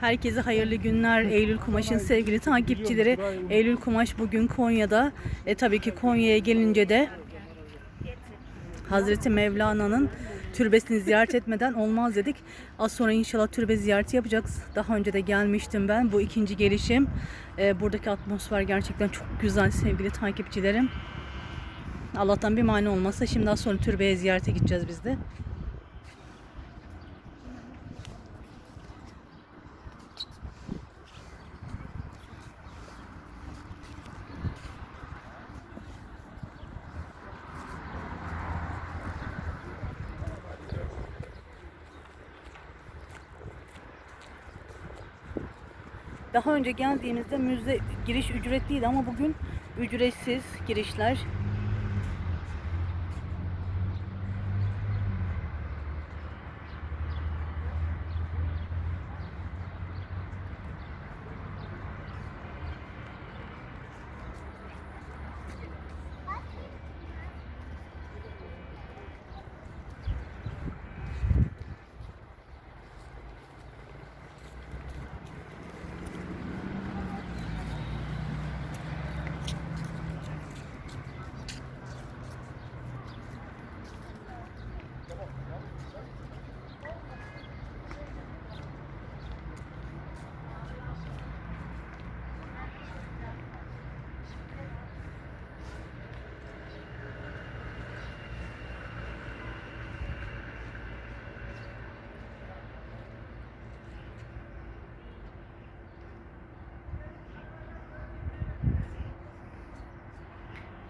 Herkese hayırlı günler Eylül Kumaş'ın sevgili takipçileri. Eylül Kumaş bugün Konya'da. E tabii ki Konya'ya gelince de Hazreti Mevlana'nın türbesini ziyaret etmeden olmaz dedik. Az sonra inşallah türbe ziyareti yapacağız. Daha önce de gelmiştim ben. Bu ikinci gelişim. E, buradaki atmosfer gerçekten çok güzel sevgili takipçilerim. Allah'tan bir mani olmazsa şimdi az sonra türbeye ziyarete gideceğiz biz de. Daha önce geldiğimizde müze giriş ücretliydi ama bugün ücretsiz girişler.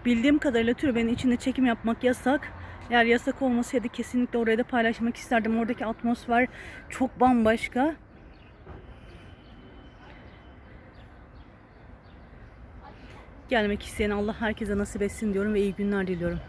Bildiğim kadarıyla türbenin içinde çekim yapmak yasak. Eğer yasak olmasaydı kesinlikle oraya da paylaşmak isterdim. Oradaki atmosfer çok bambaşka. Gelmek isteyen Allah herkese nasip etsin diyorum ve iyi günler diliyorum.